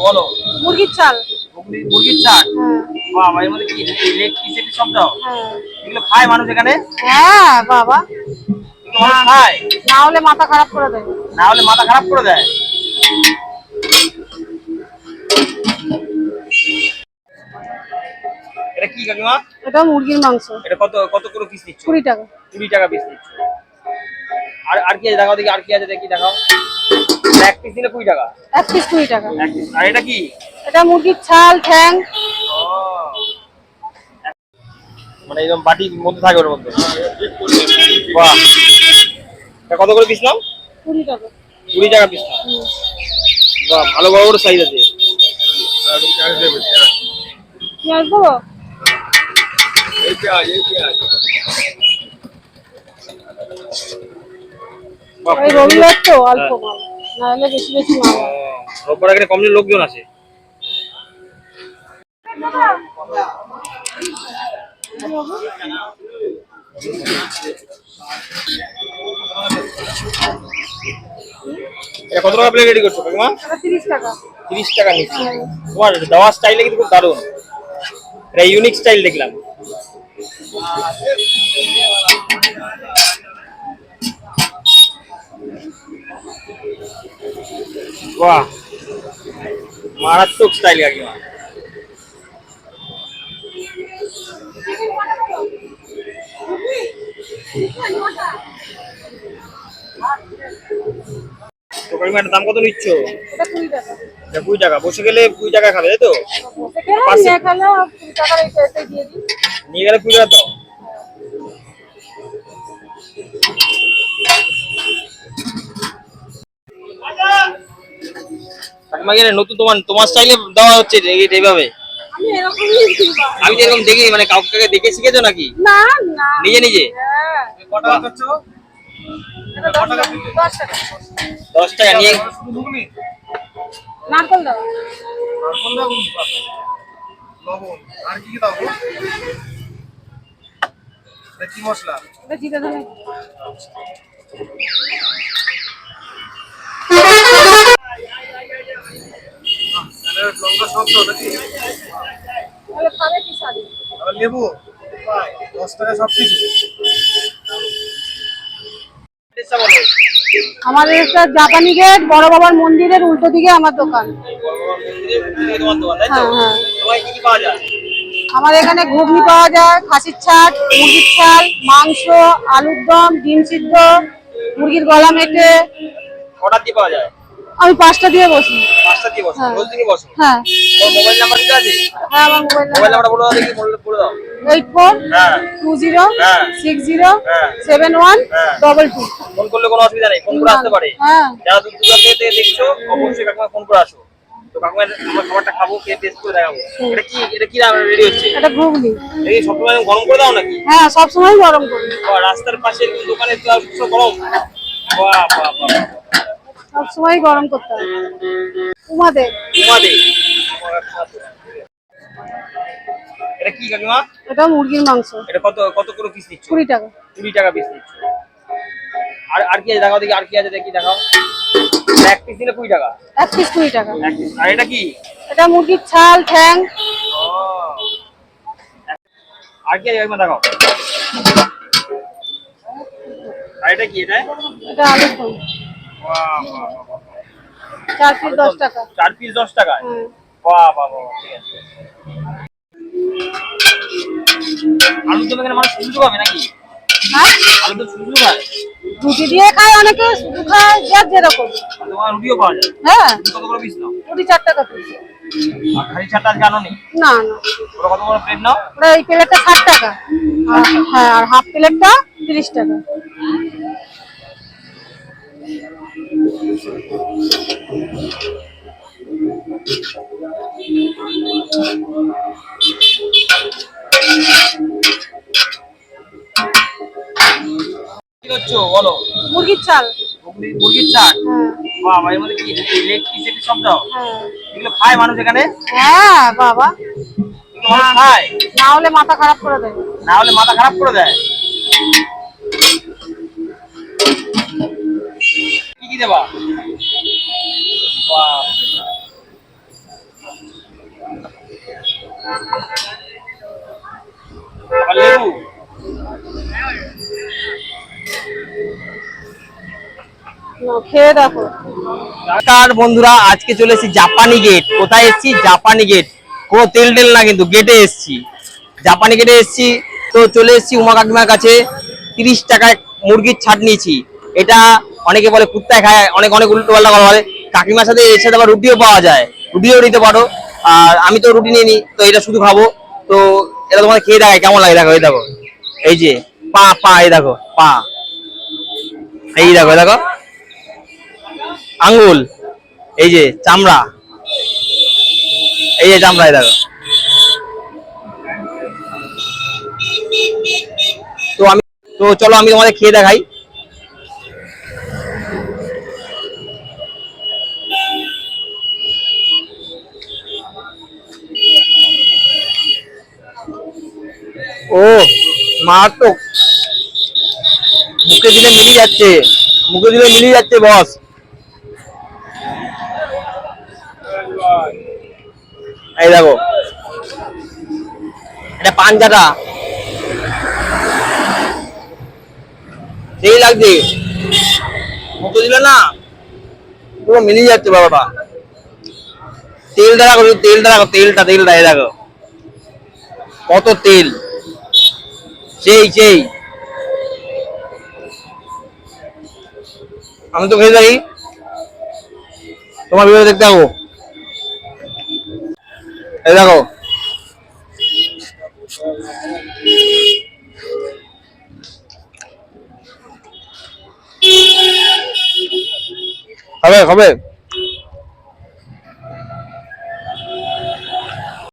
বলো। মুরগির চাল। মুরগি- মুরগির চাট হ্যাঁ। বাবা এর মধ্যে কি লেগ পিস এটি সব দাও হ্যাঁ। এগুলো খায় মানুষ এখানে? হ্যাঁ বাবা। খায়? না হলে মাথা খারাপ করে দেবে না হলে মাথা খারাপ করে দেয়? এটা কি কাকিমা? এটা মুরগির মাংস। এটা কত কত করে পিস নিচ্ছ? কুড়ি টাকা। কুড়ি টাকা পিস নিচ্ছ। আর আর কি আছে? দেখাও দেখি আর কি আছে দেখি দেখাও। এক পিস নিলে কুড়ি টাকা। এক পিস কুড়ি টাকা। এক পিস আর এটা কি? এটা মুরগির ছাল ঠ্যাং। মানে এরকম বাটির মধ্যে থাকে ওর মধ্যে। বাহ। এটা কত করে পিস নাও কুড়ি টাকা। কুড়ি টাকা পিস নাও বাহ ভালো বড় বড় সাইজ আছে। পেঁয়াজ দেবো বাহ, ওই রবিবার তো অল্প মাল। না বেশি বেশি মাল। রোববার এখানে কম লোকজন আছে? এটা কত টাকা প্লেট রেডি করছ কাকিমা? তিরিশ টাকা। তিরিশ টাকা নিচ্ছি। তোমার দেওয়া স্টাইলে কিন্তু খুব দারুণ। এটা ইউনিক স্টাইল দেখলাম। বাহ। মারাত্মক স্টাইল কাকিমা দাম কত নিচ্ছ? এটা কুড়ি টাকা। বসে গেলে কুড়ি টাকা খাবে তাই তো? নিয়ে গেলে কুড়ি টাকা দাও। কাকিমা গেলে নতুন তোমার তোমার স্টাইলে দেওয়া হচ্ছে এইভাবে? আমি তো এরকম দেখি? মানে কাউকে দেখে শিখেছো নাকি? না না। নিজে নিজে? হ্যাঁ। দশ টাকা টাকা নিয়ে নারকেল দাও। আর কি কি দাও কি মশলা। ধনে তাহলে লঙ্কা সব দাও নাকি তাহলে খাবে কি সারি আবার লেবু দশ টাকা সব কিছু আমাদের একটা জাপানি গেট বড় বাবার মন্দিরের উল্টো দিকে আমার দোকান। হ্যাঁ, হ্যাঁ। তোমার কি কি পাওয়া যায় আমার এখানে ঘুগনি পাওয়া যায় খাসির ছাট মুরগির ছাল মাংস আলুর দম ডিম সিদ্ধ মুরগির গলা মেটে। অর্ডার দিয়ে পাওয়া যায়। আমি পাঁচটা দিয়ে বসি। পাঁচটা দিয়ে বসো হ্যাঁ। রোজ দিনই বসো। হ্যাঁ। তোমার মোবাইল নাম্বার কি আছে? হ্যাঁ আমার মোবাইল মোবাইল নাম্বারটা বলে দাও দেখি বলে বলে দাও। হ্যাঁ। হ্যাঁ। হ্যাঁ। হ্যাঁ। ডবল ফোন করলে কোনো অসুবিধা নেই ফোন করে আসতে পারে। হ্যাঁ। যারা দূর দূরান্ত থেকে দেখছ অবশ্যই কাকিমা ফোন করে আসো। তো আমরা খাবারটা খাব খেয়ে টেস্ট করে দেখাবো। এটা কি এটা কি রেডি হচ্ছে? এটা ঘুগনি। এই সবসময় গরম করে দাও নাকি? হ্যাঁ সবসময় গরম করি। রাস্তার পাশে দোকানে তো গরম? বাহ বাহ বাহ। সবসময় গরম করতে হবে। উমাদের। উমাদে এটা কি কাকিমা এটা মুরগির মাংস। এটা কত কত করে পিস নিচ্ছ? কুড়ি টাকা। কুড়ি টাকা পিস নিচ্ছ। আর আর কি আছে? দেখাও দেখি আর কি আছে দেখি দেখাও। এক পিস নিলে কুড়ি টাকা। এক পিস কুড়ি টাকা। এক পিস আর এটা কি? এটা মুরগির ছাল ঠ্যাং। আর কি আছে একবার দেখাও। আর এটা কি এটা? এটা আলুর চার পিস দশ টাকা। চার পিস দশ হ্যাঁ বাহ বাহ ঠিক আছে। আলুর দম এখানে মানুষ শুধু খাবে নাকি? হ্যাঁ? আলুর দম শুধু খায়? রুটি দিয়ে খায় অনেকে শুধু খায় যার যেরকম। তোমার রুটিও পাওয়া যায়? হ্যাঁ। কত করে পিস নাও? রুটি চার টাকা পিস আর খালি চারটা আনো নি? না না। ওরা কত করে প্লেট নাও? ওটা এই প্লেটটা ষাট টাকা। হ্যাঁ আর হাফ প্লেটটা তিরিশ টাকা। করছ বলো। মুরগির চাল। মুরগির চাট হ্যাঁ। বাহ এর মধ্যে কি লেগ সব দাও হ্যাঁ। এগুলো খায় মানুষ এখানে? হ্যাঁ বাবা। খায়? না হলে মাথা খারাপ করে দেবে না হলে মাথা খারাপ করে দেয়? কি কি দেবা? বাহ। বন্ধুরা, আজকে চলে এসেছি জাপানি গেট কোথায় এসেছি? জাপানি গেট কোনো তেল টেল না কিন্তু গেটে এসেছি। জাপানি গেটে এসেছি, তো চলে এসেছি উমা কাকিমার কাছে। তিরিশ টাকায় মুরগির ছাট নিয়েছি। এটা অনেকে বলে কুত্তায় খায়, অনেক অনেক উল্টো পাল্টা কথা বলে। কাকিমার সাথে এর সাথে আবার রুটিও পাওয়া যায়। রুটিও নিতে পারো। আর আমি তো রুটি নিয়ে নিই তো এটা শুধু খাব। তো এটা তোমার খেয়ে দেখায় কেমন লাগে? দেখো, এই দেখো। এই যে, পা পা, এই দেখো, পা। এই দেখো দেখো। আঙ্গুল, এই যে চামড়া, এই যে চামড়া, এই দেখো। তো আমি তো চলো আমি তোমাদের খেয়ে দেখাই। ও, মারাত্মক। মুখে দিলে মিলিয়ে যাচ্ছে, মুখে দিলে মিলিয়ে যাচ্ছে, বস। এই দেখো। এটা পাঞ্জাটা। সেই লাগছে। মুখে দিলে না পুরো মিলিয়ে যাচ্ছে বাবাটা। তেলটা শুধু তেলটা দেখো, তেলটা তেলটা, এই দেখো। কত তেল। সেই সেই। আমি তো খেয়ে থাকি তোমার ভিডিও দেখতে থাকো। এই দেখো হবে হবে